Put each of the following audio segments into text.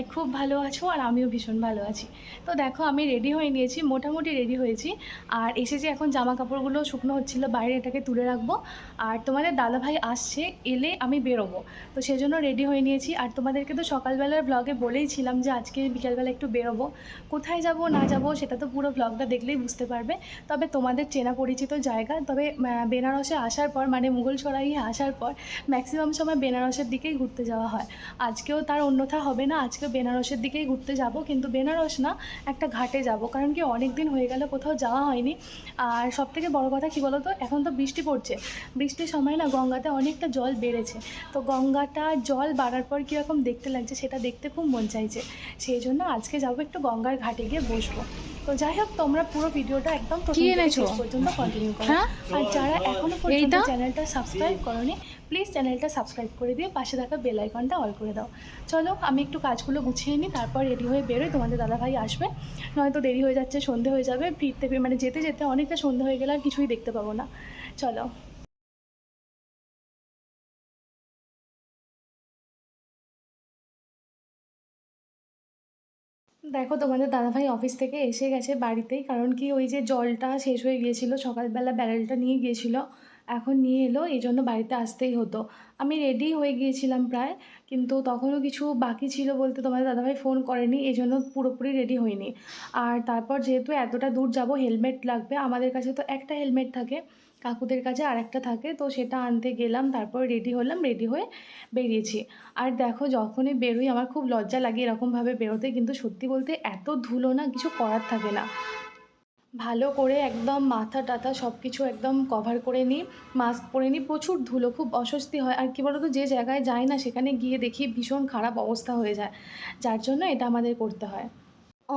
সবাই খুব ভালো আছো আর আমিও ভীষণ ভালো আছি। তো দেখো, আমি রেডি হয়ে নিয়েছি, মোটামুটি রেডি হয়েছি। আর এসেছি এখন জামা কাপড়গুলো শুকনো হচ্ছিল, বাইরে এটাকে তুলে রাখব। আর তোমাদের দাদাভাই আসছে, এলে আমি বেরোবো। তো সেজন্য রেডি হয়ে নিয়েছি। আর তোমাদেরকে তো সকালবেলার ব্লগে বলেইছিলাম যে আজকে বিকালবেলা একটু বেরোবো। কোথায় যাব, না যাব, সেটা তো পুরো ব্লগটা দেখলেই বুঝতে পারবে। তবে তোমাদের চেনা পরিচিত জায়গা, তবে বেনারসে আসার পর মানে মুঘল সরাই আসার পর ম্যাক্সিমাম সময় বেনারসের দিকেই ঘুরতে যাওয়া হয়। আজকেও তার অন্যথা হবে না আজকেও বেনারসের দিকেই ঘুরতে যাব, কিন্তু বেনারস না, একটা ঘাটে যাব। কারণ কি অনেক দিন হয়ে গেল, কোথাও যাওয়া হয়নি। আর সব থেকে বড় কথা কী বলো তো এখন তো বৃষ্টি পড়ছে। বৃষ্টির সময় না গঙ্গাতে অনেকটা জল বেড়েছে। তো গঙ্গাটা জল বাড়ার পর কীরকম দেখতে লাগছে, সেটা দেখতে খুব মন চাইছে। সেই জন্য আজকে যাব একটু গঙ্গার ঘাটে গিয়ে বসবো। তো যাই হোক তোমরা পুরো ভিডিওটা একদম পর্যন্ত কন্টিনিউ করো। হ্যাঁ? আর যারা এখনও পর্যন্ত চ্যানেলটা সাবস্ক্রাইব করনি প্লিজ চ্যানেলটা সাবস্ক্রাইব করে দিয়ে পাশে থাকা বেল আইকনটা অল করে দাও। চলো আমি একটু কাজগুলো গুছিয়ে নিই তারপর রেডি হয়ে বেরোই তোমাদের দাদাভাই আসবে। নয়তো দেরি হয়ে যাচ্ছে সন্ধে হয়ে যাবে ফিরতে ফির মানে যেতে যেতে অনেকটা সন্ধে হয়ে গেলে আর কিছুই দেখতে পাবো না। চলো। দেখো তোমাদের দাদাভাই অফিস থেকে এসে গেছে বাড়িতেই, কারণ কি ওই যে জলটা শেষ হয়ে গিয়েছিল, সকালবেলা ব্যারেলটা নিয়ে গিয়েছিল। এখন নিয়ে এলো, এই জন্য বাড়িতে আসতেই হতো। আমি রেডি হয়ে গিয়েছিলাম প্রায়, কিন্তু তখনও কিছু বাকি ছিল বলতে তোমাদের দাদাভাই ফোন করেনি, এই জন্য পুরোপুরি রেডি হয়নি আর তারপর যেহেতু এতটা দূর যাব হেলমেট লাগবে, আমাদের কাছে তো একটা হেলমেট থাকে, কাকুদের কাছে আরেকটা থাকে, তো সেটা আনতে গেলাম, তারপর রেডি হলাম রেডি হয়ে বেরিয়েছি। আর দেখো, যখনই বেরোই, আমার খুব লজ্জা লাগে এরকমভাবে বেরোতে, কিন্তু সত্যি বলতে এত ধুলো না, কিছু করার থাকে না। ভালো করে একদম মাথা টাথা সব কিছু একদম কভার করে নিই মাস্ক পরে নিই। প্রচুর ধুলো, খুব অস্বস্তি হয়। আর কী বলতো, যে জায়গায় যাই না, সেখানে গিয়ে দেখি ভীষণ খারাপ অবস্থা হয়ে যায়। যার জন্য এটা আমাদের করতে হয়।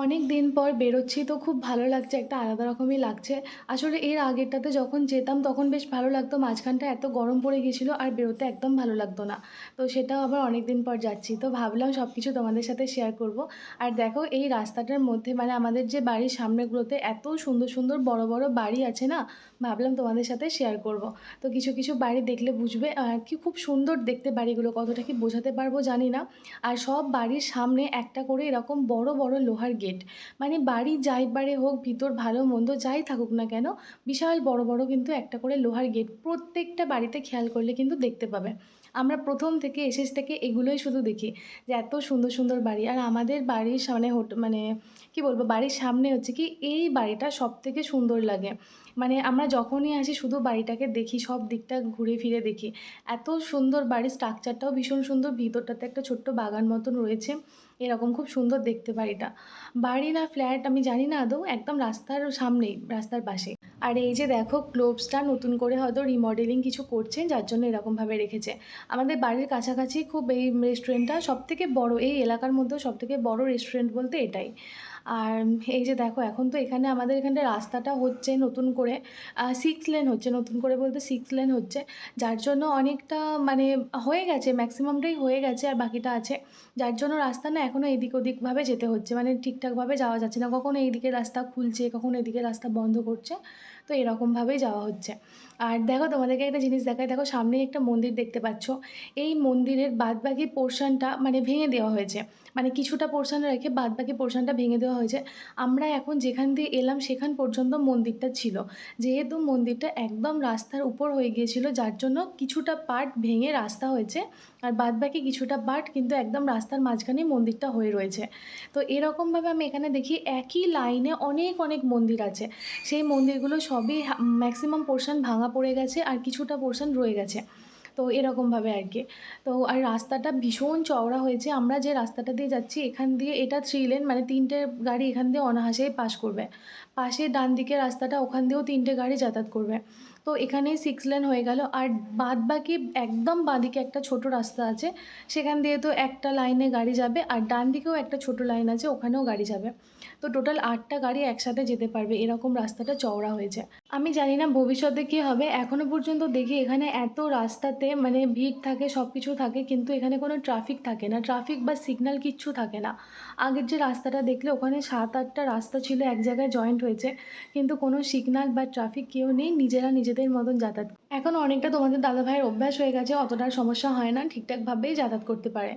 অনেক দিন পর বেরোচ্ছি তো খুব ভালো লাগছে, একটা আলাদা রকমই লাগছে। আসলে এর আগেরটাতে যখন যেতাম তখন বেশ ভালো লাগতো, মাঝখানটা এত গরম পড়ে গেছিল আর বেরোতে একদম ভালো লাগতো না। তো সেটাও আবার অনেক দিন পর যাচ্ছি, তো ভাবলাম সব কিছু তোমাদের সাথে শেয়ার করব। আর দেখো এই রাস্তাটার মধ্যে মানে আমাদের যে বাড়ির সামনেগুলোতে এত সুন্দর সুন্দর বড় বড় বাড়ি আছে না ভাবলাম তোমাদের সাথে শেয়ার করব। তো কিছু কিছু বাড়ি দেখলে বুঝবে কি খুব সুন্দর দেখতে বাড়িগুলো, কতটা কি বোঝাতে পারব জানি না। আর সব বাড়ির সামনে একটা করে এরকম বড় বড় লোহার গেট মানে বাড়ি যাই বাড়ি হোক, ভিতর ভালো, মন্দ যাই থাকুক না কেন, বিশাল বড় বড় কিন্তু একটা করে লোহার গেট প্রত্যেকটা বাড়িতে খেয়াল করলে কিন্তু দেখতে পাবে। আমরা প্রথম থেকে এসেস থেকে এগুলোই শুধু দেখি যে এত সুন্দর সুন্দর বাড়ি। আর আমাদের বাড়ির সামনে হোট মানে কি বলব, বাড়ির সামনে হচ্ছে কি এই বাড়িটা সব থেকে সুন্দর লাগে। মানে আমরা যখনই আসি শুধু বাড়িটাকে দেখি, সব দিকটা ঘুরে ফিরে দেখি। এত সুন্দর বাড়ির স্ট্রাকচারটাও ভীষণ সুন্দর। ভিতরটাতে একটা ছোট্ট বাগান মতন রয়েছে। এরকম খুব সুন্দর দেখতে বাড়িটা। বাড়ি না ফ্ল্যাট আমি জানি না আদৌ, একদম রাস্তার সামনেই, রাস্তার পাশে। আর এই যে দেখো ক্লোভসটা নতুন করে হয়তো রিমডেলিং কিছু করছেন, যার জন্য এরকমভাবে রেখেছে। আমাদের বাড়ির কাছাকাছি খুব এই রেস্টুরেন্টটা সবথেকে বড়, এই এলাকার মধ্যে সবথেকে বড় রেস্টুরেন্ট বলতে এটাই। আর এই যে দেখো, এখন তো এখানে আমাদের এখানে রাস্তাটা হচ্ছে নতুন করে সিক্স লেন হচ্ছে, নতুন করে বলতে সিক্স লেন হচ্ছে, যার জন্য অনেকটা মানে হয়ে গেছে ম্যাক্সিমামটাই হয়ে গেছে আর বাকিটা আছে। যার জন্য রাস্তা না এখনও এদিক ওদিকভাবে যেতে হচ্ছে মানে ঠিকঠাকভাবে যাওয়া যাচ্ছে না। কখনো এইদিকে রাস্তা খুলছে, কখনো এদিকে রাস্তা বন্ধ করছে, তো এরকমভাবেই যাওয়া হচ্ছে। আর দেখো, তোমাদেরকে একটা জিনিস দেখায় দেখো সামনে একটা মন্দির দেখতে পাচ্ছ। এই মন্দিরের বাদবাকি পোর্শনটা মানে ভেঙে দেওয়া হয়েছে। মানে কিছুটা পোর্শন রেখে বাদবাকি পোর্শনটা ভেঙে দেওয়া হয়েছে। আমরা এখন যেখান দিয়ে এলাম, সেখান পর্যন্ত মন্দিরটা ছিল। যেহেতু মন্দিরটা একদম রাস্তার উপর হয়ে গিয়েছিল, যার জন্য কিছুটা পার্ট ভেঙে রাস্তা হয়েছে। আর বাদবাকি কিছুটা পার্ট কিন্তু একদম রাস্তার মাঝখানেই মন্দিরটা হয়ে রয়েছে। তো এরকমভাবে আমি এখানে দেখি একই লাইনে অনেক অনেক মন্দির আছে। সেই মন্দিরগুলো সবই ম্যাক্সিমাম পোর্শন ভাঙা পড়ে গেছে আর কিছুটা পোর্শন রয়ে গেছে। তো এরকমভাবে আর কি। তো আর রাস্তাটা ভীষণ চওড়া হয়েছে। আমরা যে রাস্তাটা দিয়ে যাচ্ছি, এখান দিয়ে এটা থ্রি লেন মানে তিনটে গাড়ি এখান দিয়ে অনাহাসেই পাস করবে। পাশে ডান দিকে রাস্তাটা ওখান দিয়েও তিনটে গাড়ি যাতায়াত করবে। তো এখানে সিক্স লেন হয়ে গেল। আর বাদ বাকি একদম বাঁদিকে একটা ছোট রাস্তা আছে। সেখান দিয়ে তো একটা লাইনে গাড়ি যাবে আর ডান দিকেও একটা ছোট লাইন আছে, ওখানেও গাড়ি যাবে। তো টোটাল আটটা গাড়ি একসাথে যেতে পারবে। এরকম রাস্তাটা চওড়া হয়েছে। আমি জানি না ভবিষ্যতে কী হবে। এখনও পর্যন্ত দেখি এখানে এত রাস্তাতে মানে ভিড় থাকে সব কিছু থাকে, কিন্তু এখানে কোনো ট্রাফিক থাকে না। ট্রাফিক বা সিগন্যাল কিচ্ছু থাকে না। আগের যে রাস্তাটা দেখলে ওখানে সাত আটটা রাস্তা ছিল, এক জায়গায় জয়েন্ট হয়েছে। কিন্তু কোনো সিগনাল বা ট্রাফিক কেউ নেই, নিজেরা নিজেদের মতন যাতায়াত। এখন অনেকটা তোমাদের দাদা ভাইয়ের অভ্যাস হয়ে গেছে, অতটা সমস্যা হয় না ঠিকঠাকভাবেই যাতায়াত করতে পারে।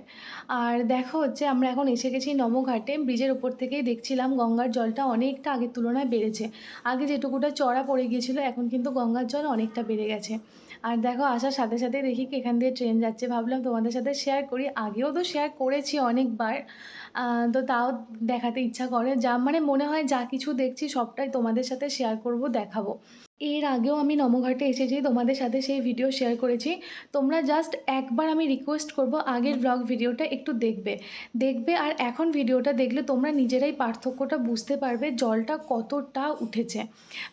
আর দেখো হচ্ছে, আমরা এখন এসে গেছি নমঘাটে ব্রিজের উপর থেকেই দেখছিলাম গঙ্গার জলটা অনেকটা আগের তুলনায় বেড়েছে। আগে যেটুকুটা চড়া পড়ে গিয়েছিল, এখন কিন্তু গঙ্গার জল অনেকটা বেড়ে গেছে। আর দেখো, আসার সাথে সাথে দেখি এখান দিয়ে ট্রেন যাচ্ছে। ভাবলাম তোমাদের সাথে শেয়ার করি। আগেও তো শেয়ার করেছি অনেকবার। তো তাও দেখাতে ইচ্ছা করে। যা মানে মনে হয় যা কিছু দেখছি সবটাই তোমাদের সাথে শেয়ার করব, দেখাবো। এর আগেও আমি নমঘাটে এসেছি তোমাদের সাথে সেই ভিডিও শেয়ার করেছি। তোমরা জাস্ট একবার আমি রিকোয়েস্ট করব আগের ব্লগ ভিডিওটা একটু দেখবে। দেখবে আর এখন ভিডিওটা দেখলে তোমরা নিজেরাই পার্থক্যটা বুঝতে পারবে জলটা কতটা উঠেছে।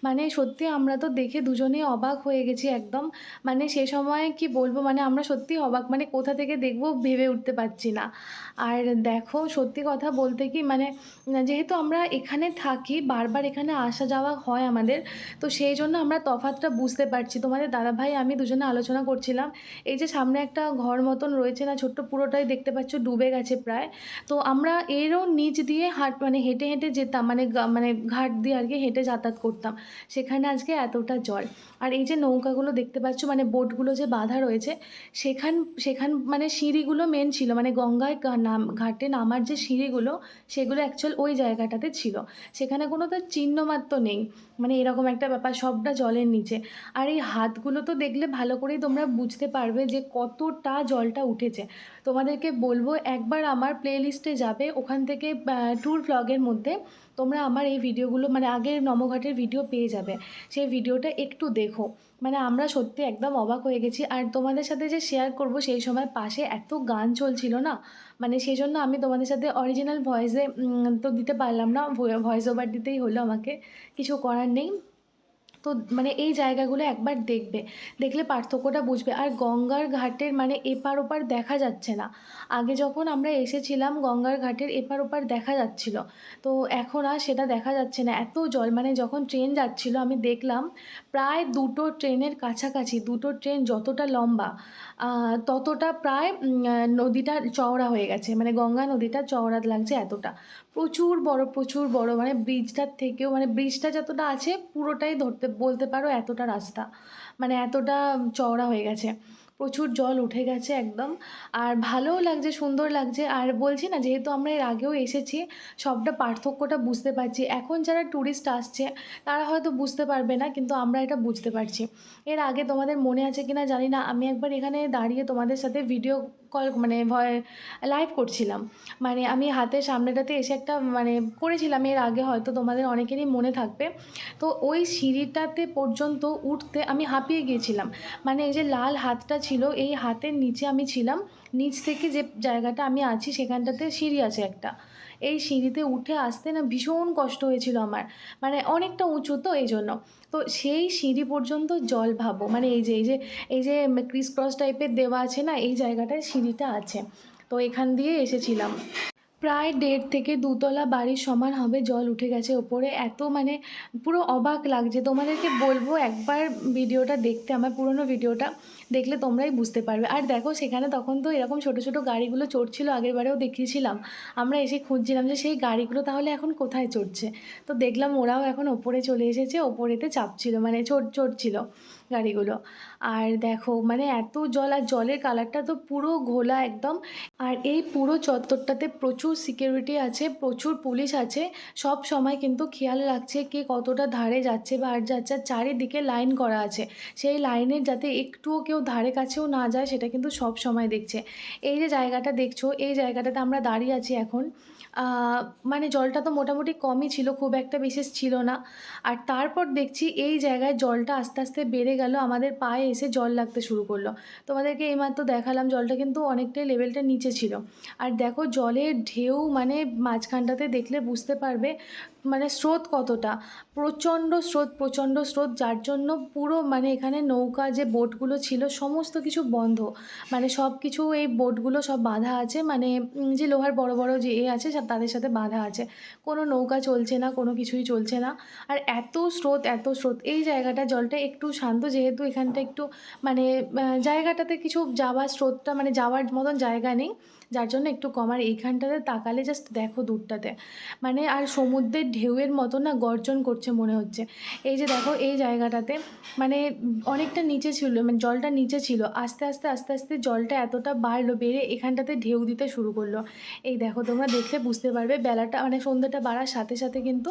মানে সত্যি আমরা তো দেখে দুজনেই অবাক হয়ে গেছি একদম। মানে সে সময় কি বলব মানে আমরা সত্যি অবাক মানে কোথা থেকে দেখব ভেবে উঠতে পারছি না। আর দেখো সত্যি কথা বলতে কি মানে যেহেতু আমরা এখানে থাকি বারবার এখানে আসা যাওয়া হয় আমাদের তো সেই জন্য আমরা তফাৎটা বুঝতে পারছি। তোমাদের দাদাভাই, আমি দুজনে আলোচনা করছিলাম। এই যে সামনে একটা ঘর মতন রয়েছে না, ছোট্ট পুরোটাই দেখতে পাচ্ছ, ডুবে গেছে প্রায়। তো আমরা এরও নিচ দিয়ে হাট মানে হেঁটে হেঁটে যেতাম মানে মানে ঘাট দিয়ে আর কি হেঁটে যাতায়াত করতাম। সেখানে আজকে এতটা জল। আর এই যে নৌকাগুলো দেখতে পাচ্ছ মানে বোটগুলো যে বাঁধা রয়েছে, সেখান সেখান মানে সিঁড়িগুলো মেন ছিল মানে গঙ্গায় নাম, ঘাটে নামার যে সিঁড়িগুলো, সেগুলো অ্যাকচুয়াল ওই জায়গাটাতে ছিল। সেখানে কোনো তার চিহ্ন মাত্র নেই। মানে এরকম একটা ব্যাপার সবটা জলের নিচে। আর এই হাতগুলো তো দেখলে ভালো করেই তোমরা বুঝতে পারবে যে কতটা জলটা উঠেছে। তোমাদেরকে বলব, একবার আমার প্লে লিস্টে যাবে, ওখান থেকে ট্যুর ভ্লগের মধ্যে তোমরা আমার এই ভিডিওগুলো মানে আগের নমঘাটের ভিডিও পেয়ে যাবে। সেই ভিডিওটা একটু দেখো। মানে আমরা সত্যি একদম অবাক হয়ে গেছি। আর তোমাদের সাথে যে শেয়ার করব, সেই সময় পাশে এত গান চলছিল না? মানে সেই জন্য আমি তোমাদের সাথে অরিজিনাল ভয়েসে তো দিতে পারলাম না। ভয়েস ওভার দিতেই হলো আমাকে। কিছু করার নেই। তো মানে এই জায়গাগুলো একবার দেখবে। দেখলে পার্থক্যটা বুঝবে। আর গঙ্গার ঘাটের মানে এপার ওপার দেখা যাচ্ছে না। আগে যখন আমরা এসেছিলাম, গঙ্গার ঘাটের এপার ওপার দেখা যাচ্ছিল। তো এখন আর সেটা দেখা যাচ্ছে না। এত জল মানে যখন ট্রেন যাচ্ছিল, আমি দেখলাম প্রায় দুটো ট্রেনের কাছাকাছি, দুটো ট্রেন যতটা লম্বা ততটা প্রায় নদীটা চওড়া হয়ে গেছে। মানে গঙ্গা নদীটা চওড়া লাগছে এতটা। প্রচুর বড় প্রচুর বড় মানে ব্রিজটার থেকেও মানে ব্রিজটা যতটা আছে, পুরোটাই ধরতে বলতে পারো এতটা রাস্তা। মানে এতটা চওড়া হয়ে গেছে। প্রচুর জল উঠে গেছে একদম। আর ভালোও লাগছে, সুন্দর লাগছে। আর বলছি না, যেহেতু আমরা এর আগেও এসেছি, সবটা পার্থক্যটা বুঝতে পারছি। এখন যারা ট্যুরিস্ট আসছে, তারা হয়তো বুঝতে পারবে না, কিন্তু আমরা এটা বুঝতে পারছি। এর আগে তোমাদের মনে আছে কিনা জানি না। আমি একবার এখানে দাঁড়িয়ে তোমাদের সাথে ভিডিও কল মানে ভয় লাইভ করছিলাম। মানে আমি হাতের সামনেটাতে এসে একটা মানে করেছিলাম, এর আগে হয়তো তোমাদের অনেকেরই মনে থাকবে। তো ওই সিঁড়িটাতে পর্যন্ত উঠতে আমি হাঁপিয়ে গিয়েছিলাম। মানে এই যে লাল হাতটা ছিল, এই হাতের নিচে আমি ছিলাম। নিচ থেকে যে জায়গাটা আমি আছি, সেখানটাতে সিঁড়ি আছে একটা। এই সিঁড়িতে উঠে আসতে না ভীষণ কষ্ট হয়েছিল আমার। মানে অনেকটা উঁচু তো, এই জন্য। তো সেই সিঁড়ি পর্যন্ত জল ভাবো। মানে এই যে এই যে এই যে ক্রিস ক্রস টাইপের দেওয়া আছে না, এই জায়গাটায় সিঁড়িটা আছে। তো এখান দিয়ে এসেছিলাম। প্রায় দেড় থেকে দুতলা বাড়ির সমান হবে, জল উঠে গেছে ওপরে। এত মানে পুরো অবাক লাগছে। তোমাদেরকে বলব একবার ভিডিওটা দেখতে, আমার পুরনো ভিডিওটা। দেখলে তোমরাই বুঝতে পারবে। আর দেখো, সেখানে তখন তো এরকম ছোটো ছোটো গাড়িগুলো চড়ছিল আগের বারেও দেখিয়েছিলাম। আমরা এসে খুঁজছিলাম যে সেই গাড়িগুলো তাহলে এখন কোথায় চড়ছে। তো দেখলাম ওরাও এখন ওপরে চলে এসেছে, ওপরেতে চাপছিল মানে চড়, চড়ছিল গাড়িগুলো। আর দেখো মানে এত জল, আর জলের কালারটা তো পুরো ঘোলা একদম। আর এই পুরো চত্বরটাতে প্রচুর সিকিউরিটি আছে, প্রচুর পুলিশ আছে। সব সময় কিন্তু খেয়াল রাখছে কে কতটা ধারে যাচ্ছে বা আর যাচ্ছে। চারিদিকে লাইন করা আছে। সেই লাইনের যাতে একটুও কেউ ধারে কাছেও না যায়, সেটা কিন্তু সব সময় দেখছে। এই যে জায়গাটা দেখছ, এই জায়গাটাতে আমরা দাঁড়িয়ে আছি এখন মানে জলটা তো মোটামুটি কমই ছিল, খুব একটা বিশেষ ছিল না। আর তারপর দেখছি এই জায়গায় জলটা আস্তে আস্তে বেড়ে গেল, আমাদের পায়ে এসে জল লাগতে শুরু করল। তোমাদেরকে এইমাত্র দেখালাম, জলটা কিন্তু অনেকটাই লেভেলটা নিচে ছিল। আর দেখো জলের ঢেউ মানে মাঝখানটাতে দেখলে বুঝতে পারবে মানে স্রোত কতটা। প্রচণ্ড স্রোত প্রচণ্ড স্রোত, যার জন্য পুরো মানে এখানে নৌকা যে বোটগুলো ছিল সমস্ত কিছু বন্ধ। মানে সব কিছু এই বোটগুলো সব বাঁধা আছে। মানে যে লোহার বড় বড় যে এ আছে তাদের সাথে বাঁধা আছে। কোনো নৌকা চলছে না, কোনো কিছুই চলছে না। আর এত স্রোত এত স্রোত। এই জায়গাটা জলটা একটু শান্ত, যেহেতু এখানটা একটু মানে জায়গাটাতে কিছু যাওয়ার স্রোতটা মানে যাওয়ার মতন জায়গা নেই। যার জন্য একটু কম। আর এইখানটাতে তাকালে জাস্ট দেখো দূরটাতে। মানে আর সমুদ্রের ঢেউয়ের মতো না গর্জন করছে মনে হচ্ছে। এই যে দেখো এই জায়গাটাতে মানে অনেকটা নিচে ছিল। মানে জলটা নিচে ছিল। আস্তে আস্তে আস্তে আস্তে জলটা এতটা বাড়লো, বেড়ে এখানটাতে ঢেউ দিতে শুরু করল। এই দেখো, তোমরা দেখলে বুঝতে পারবে, বেলাটা মানে সন্ধ্যাটা বাড়ার সাথে সাথে কিন্তু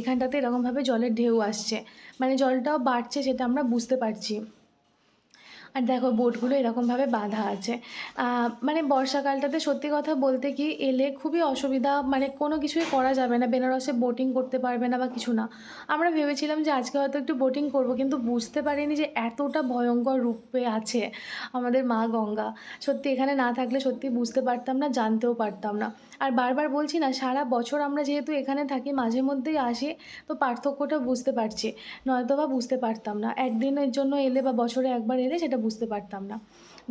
এখানটাতে এরকমভাবে জলের ঢেউ আসছে। মানে জলটাও বাড়ছে সেটা আমরা বুঝতে পারছি। আর দেখো, বোটগুলো এরকমভাবে বাঁধা আছে। মানে বর্ষাকালটাতে সত্যি কথা বলতে কি, এলে খুবই অসুবিধা মানে কোনো কিছুই করা যাবে না। বেনারসে বোটিং করতে পারবে না বা কিছু না। আমরা ভেবেছিলাম যে আজকে হয়তো একটু বোটিং করব, কিন্তু বুঝতে পারিনি যে এতটা ভয়ঙ্কর রূপে আছে আমাদের মা গঙ্গা। সত্যি এখানে না থাকলে সত্যি বুঝতে পারতাম না, জানতেও পারতাম না। আর বারবার বলছি না, সারা বছর আমরা যেহেতু এখানে থাকি, মাঝে মধ্যেই আসি, তো পার্থক্যটা বুঝতে পারছি। নয়তো বা বুঝতে পারতাম না। একদিনের জন্য এলে বা বছরে একবার এলে সেটা বুঝতে পারতাম না।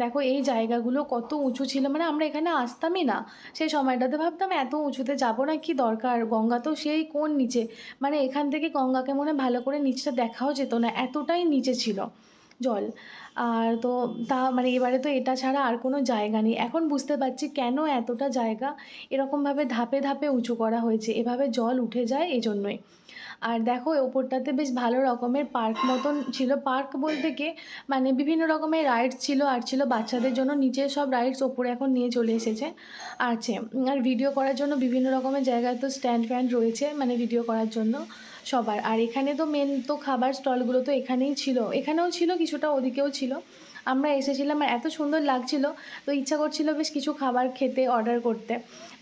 দেখো এই জায়গাগুলো কত উঁচু ছিল মানে আমরা এখানে আসতামই না। সেই সময়টাতে ভাবতাম এত উঁচুতে যাব না, কি দরকার? গঙ্গা তো সেই কোন নিচে? মানে এখান থেকে গঙ্গাকে মনে ভালো করে নিচটা দেখাও যেত না, এতটাই নিচে ছিল জল। আর তো তা মানে এবারে তো এটা ছাড়া আর কোনো জায়গা নেই। এখন বুঝতে পারছি কেন এতটা জায়গা এরকমভাবে ধাপে ধাপে উঁচু করা হয়েছে। এভাবে জল উঠে যায় এই জন্যই আর দেখো ওপরটাতে বেশ ভালো রকমের পার্ক মতন ছিল। পার্ক বলতে কি মানে বিভিন্ন রকমের রাইডস ছিল আর ছিল বাচ্চাদের জন্য। নিচে সব রাইডস ওপরে এখন নিয়ে চলে এসেছে। আছে। আর ভিডিও করার জন্য বিভিন্ন রকমের জায়গায় তো স্ট্যান্ড ফ্যান্ড রয়েছে মানে ভিডিও করার জন্য। সবার। আর এখানে তো মেন তো খাবার স্টলগুলো তো এখানেই ছিল। এখানেও ছিল, কিছুটা ওদিকেও ছিল। আমরা এসেছিলাম আর এত সুন্দর লাগছিল, তো ইচ্ছা করছিল বেশ কিছু খাবার খেতে অর্ডার করতে।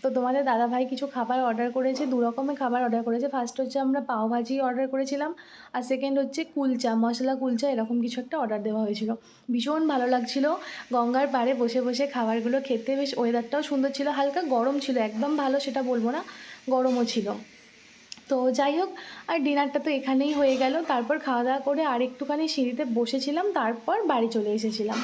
তো তোমাদের দাদাভাই কিছু খাবার অর্ডার করেছে, দু রকমের খাবার অর্ডার করেছে। ফার্স্ট হচ্ছে আমরা পাওভাজি অর্ডার করেছিলাম, আর সেকেন্ড হচ্ছে কুলচা, মশলা কুলচা, এরকম কিছু একটা অর্ডার দেওয়া হয়েছিল। ভীষণ ভালো লাগছিল, গঙ্গার পাড়ে বসে বসে খাবারগুলো খেতে, বেশ ওয়েদারটাও সুন্দর ছিল, হালকা গরম ছিল, একদম ভালো সেটা বলব না, গরমও ছিল। তো যাই হোক, আর ডিনারটা তো এখানেই হয়ে গেল। তারপর খাওয়া দাওয়া করে আর একটুখানি সিঁড়িতে বসেছিলাম, তারপর বাড়ি চলে এসেছিলাম।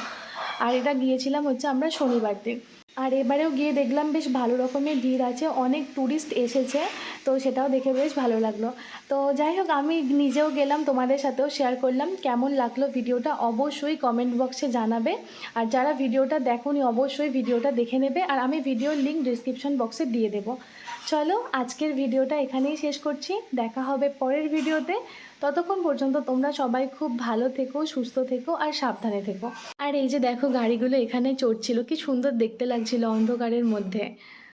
আর এটা গিয়েছিলাম হচ্ছে আমরা শনিবার দিন। আর এবারেও গিয়ে দেখলাম বেশ ভালো রকমের ভিড় আছে, অনেক ট্যুরিস্ট এসেছে। তো সেটাও দেখে বেশ ভালো লাগল। তো যাই হোক, আমি নিজেও গেলাম, তোমাদের সাথেও শেয়ার করলাম। কেমন লাগল ভিডিওটা অবশ্যই কমেন্ট বক্সে জানাবে। আর যারা ভিডিওটা দেখোনি, অবশ্যই ভিডিওটা দেখে নেবে। আর আমি ভিডিওর লিঙ্ক ডিসক্রিপশন বক্সে দিয়ে দেবো। চলো, আজকের ভিডিওটা এখানেই শেষ করছি। দেখা হবে পরের ভিডিওতে। ততক্ষণ পর্যন্ত তোমরা সবাই খুব ভালো থেকো, সুস্থ থেকো আর সাবধানে থেকো। আর এই যে দেখো, গাড়িগুলো এখানে চড়ছিল। কি সুন্দর দেখতে লাগছিল অন্ধকারের মধ্যে।